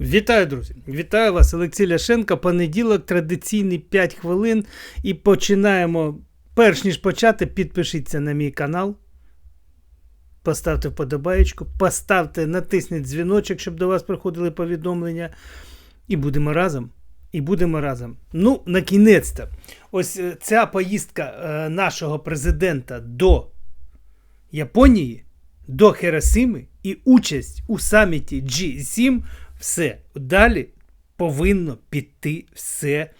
Вітаю, друзі! Вітаю вас, Олексій Ляшенко. Понеділок, традиційний 5 хвилин. І починаємо. Перш ніж почати, підпишіться на мій канал. Поставте вподобаєчку, поставте, натисніть дзвіночок, щоб до вас приходили повідомлення. І будемо разом. І будемо разом. Ну, на кінець-то. Ось е, ця поїздка е, нашого президента до Японії, до Херосими і участь у саміті G7 все. Далі повинно піти все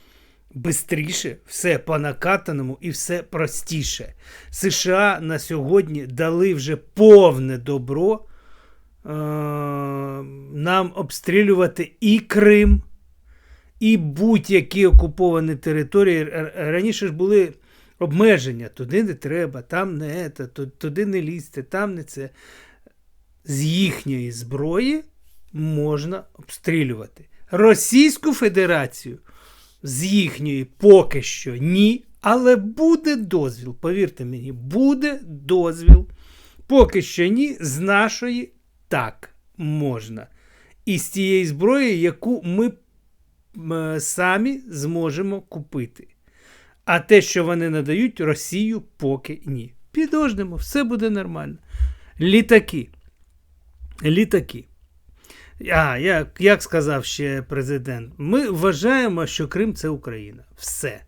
бистріше, все по накатаному і все простіше. США на сьогодні дали вже повне добро е- нам обстрілювати і Крим, і будь-які окуповані території. Раніше ж були обмеження, туди не треба, там не це, туди не лізьте, там не це. З їхньої зброї можна обстрілювати. Російську Федерацію з їхньої поки що ні, але буде дозвіл. Повірте мені, буде дозвіл. Поки що ні, з нашої так можна. І з тієї зброї, яку ми е, самі зможемо купити. А те, що вони надають, Росію поки ні. Підождемо, все буде нормально. Літаки. Літаки. А, як, як сказав ще президент, ми вважаємо, що Крим це Україна. Все.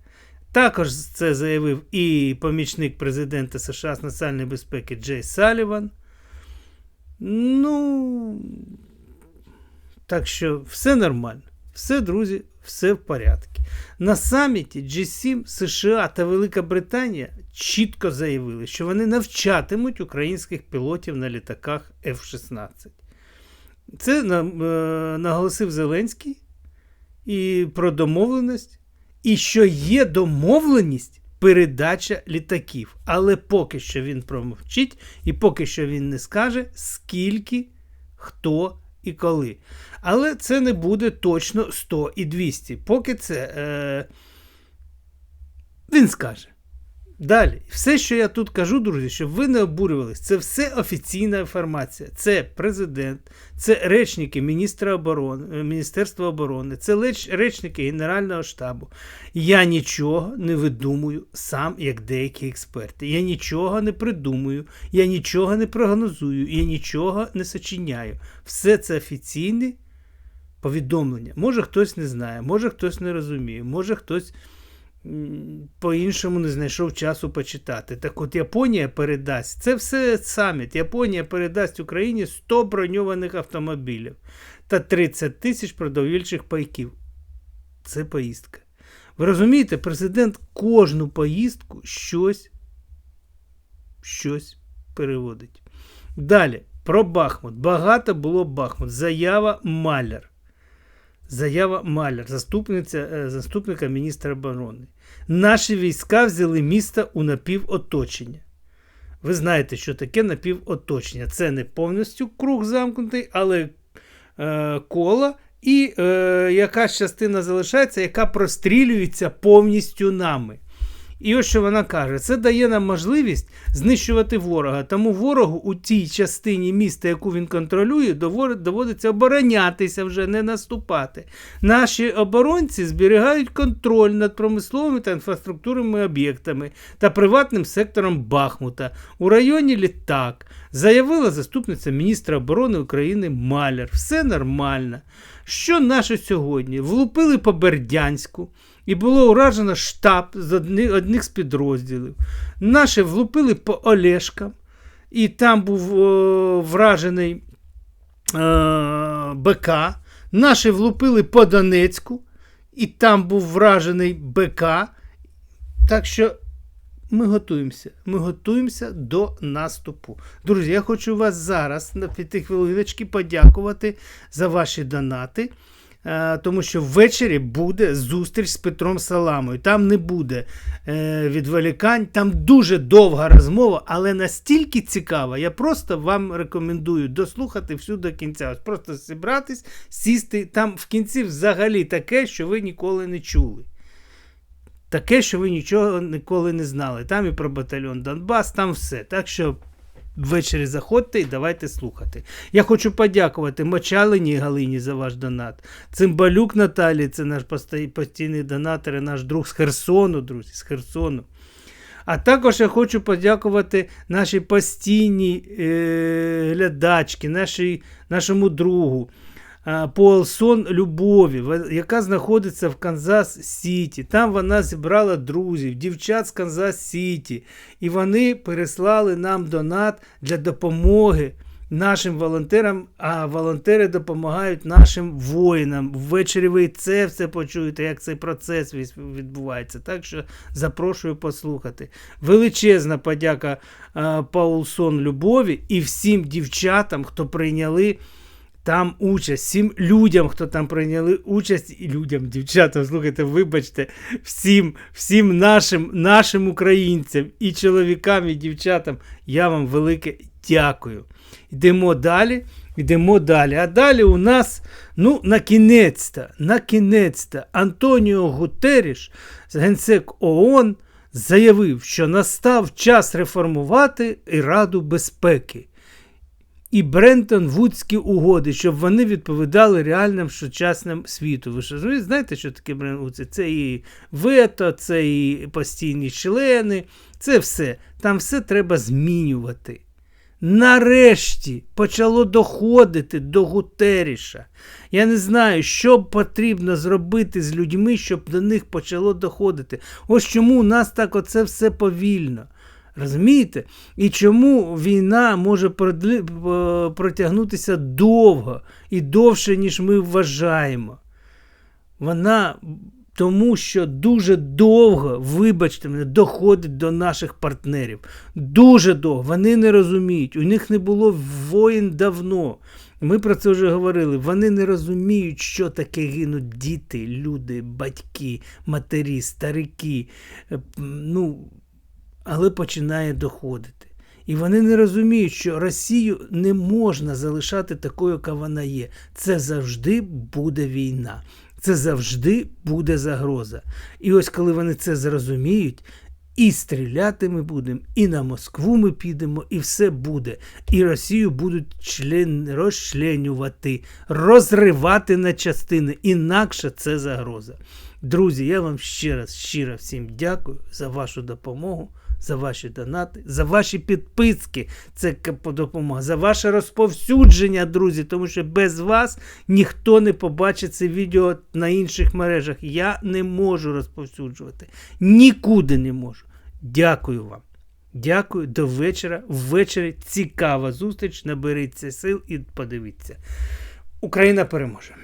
Також це заявив і помічник президента США з національної безпеки Джей Саліван. Ну, так що все нормально. Все, друзі, все в порядку. На саміті G7 США та Велика Британія чітко заявили, що вони навчатимуть українських пілотів на літаках F-16. Це наголосив Зеленський і про домовленість, і що є домовленість передача літаків. Але поки що він промовчить, і поки що він не скаже, скільки, хто і коли. Але це не буде точно 100 і 200. Поки це е, він скаже. Далі, все, що я тут кажу, друзі, щоб ви не обурювались, це все офіційна інформація. Це президент, це речники міністра оборони, е, Міністерства оборони, це речники Генерального штабу. Я нічого не видумую сам, як деякі експерти. Я нічого не придумую, я нічого не прогнозую, я нічого не сочиняю. Все це офіційне повідомлення. Може хтось не знає, може хтось не розуміє, може хтось по-іншому не знайшов часу почитати. Так от Японія передасть, це все саміт. Японія передасть Україні 100 броньованих автомобілів та 30 тисяч продовільчих пайків. Це поїздка. Ви розумієте, президент кожну поїздку щось, щось переводить. Далі, про Бахмут. Багато було Бахмут. Заява Маляр. Заява Маляр, заступниця, е, заступника міністра оборони. Наші війська взяли місто у напівоточення. Ви знаєте, що таке напівоточення. Це не повністю круг замкнутий, але е, кола, і е, якась частина залишається, яка прострілюється повністю нами. І ось що вона каже: це дає нам можливість знищувати ворога. Тому ворогу у тій частині міста, яку він контролює, доводиться оборонятися вже, не наступати. Наші оборонці зберігають контроль над промисловими та інфраструктурними об'єктами та приватним сектором Бахмута у районі Літак. Заявила заступниця міністра оборони України Маляр. Все нормально. Що наші сьогодні? Влупили по Бердянську. І було уражено штаб з одних, одних з підрозділів. Наші влупили по Олешкам, і там був о, вражений е, БК. Наші влупили по Донецьку, і там був вражений БК. Так що ми готуємося. Ми готуємося до наступу. Друзі, я хочу вас зараз на п'яти хвилиночки подякувати за ваші донати. Е, тому що ввечері буде зустріч з Петром Саламою. Там не буде е, відволікань, там дуже довга розмова, але настільки цікава, я просто вам рекомендую дослухати всю до кінця. Ось Просто зібратись, сісти. Там в кінці взагалі таке, що ви ніколи не чули. Таке, що ви нічого ніколи не знали. Там і про батальйон Донбас, там все. Так що ввечері заходьте і давайте слухати. Я хочу подякувати Мочалині Галині за ваш донат. Цимбалюк Наталі, це наш постійний донатор і наш друг з Херсону, друзі, з Херсону. А також я хочу подякувати нашій постійній е, глядачці, нашому другу Полсон Любові, яка знаходиться в Канзас Сіті. Там вона зібрала друзів, дівчат з Канзас Сіті. І вони переслали нам донат для допомоги нашим волонтерам, а волонтери допомагають нашим воїнам. Ввечері ви це все почуєте, як цей процес відбувається. Так що запрошую послухати. Величезна подяка е, Паулсон Любові і всім дівчатам, хто прийняли. Там участь, всім людям, хто там прийняли участь, і людям, дівчатам, слухайте, вибачте, всім, всім нашим, нашим українцям, і чоловікам, і дівчатам, я вам велике дякую. Йдемо далі, йдемо далі. А далі у нас, ну, на кінець-то, на кінець-то, Антоніо Гутеріш, генсек ООН, заявив, що настав час реформувати і Раду безпеки і Брентон Вудські угоди, щоб вони відповідали реальним сучасним світу. Ви ж розумієте, знаєте, що таке Брентон Вудські? Це і вето, це і постійні члени, це все. Там все треба змінювати. Нарешті почало доходити до Гутеріша. Я не знаю, що потрібно зробити з людьми, щоб до них почало доходити. Ось чому у нас так оце все повільно. Розумієте? І чому війна може е, протягнутися довго і довше, ніж ми вважаємо? Вона тому, що дуже довго, вибачте мене, доходить до наших партнерів. Дуже довго. Вони не розуміють. У них не було воїн давно. Ми про це вже говорили. Вони не розуміють, що таке гинуть діти, люди, батьки, матері, старики. Е, Ну, але починає доходити. І вони не розуміють, що Росію не можна залишати такою, яка вона є. Це завжди буде війна. Це завжди буде загроза. І ось коли вони це зрозуміють, і стріляти ми будемо, і на Москву ми підемо, і все буде. І Росію будуть член... розчленювати, розривати на частини. Інакше це загроза. Друзі, я вам ще раз щиро всім дякую за вашу допомогу, за ваші донати, за ваші підписки. Це допомога, за ваше розповсюдження, друзі, тому що без вас ніхто не побачить це відео на інших мережах. Я не можу розповсюджувати. Нікуди не можу. Дякую вам. Дякую до вечора. Ввечері цікава зустріч. Наберіться сил і подивіться. Україна переможе.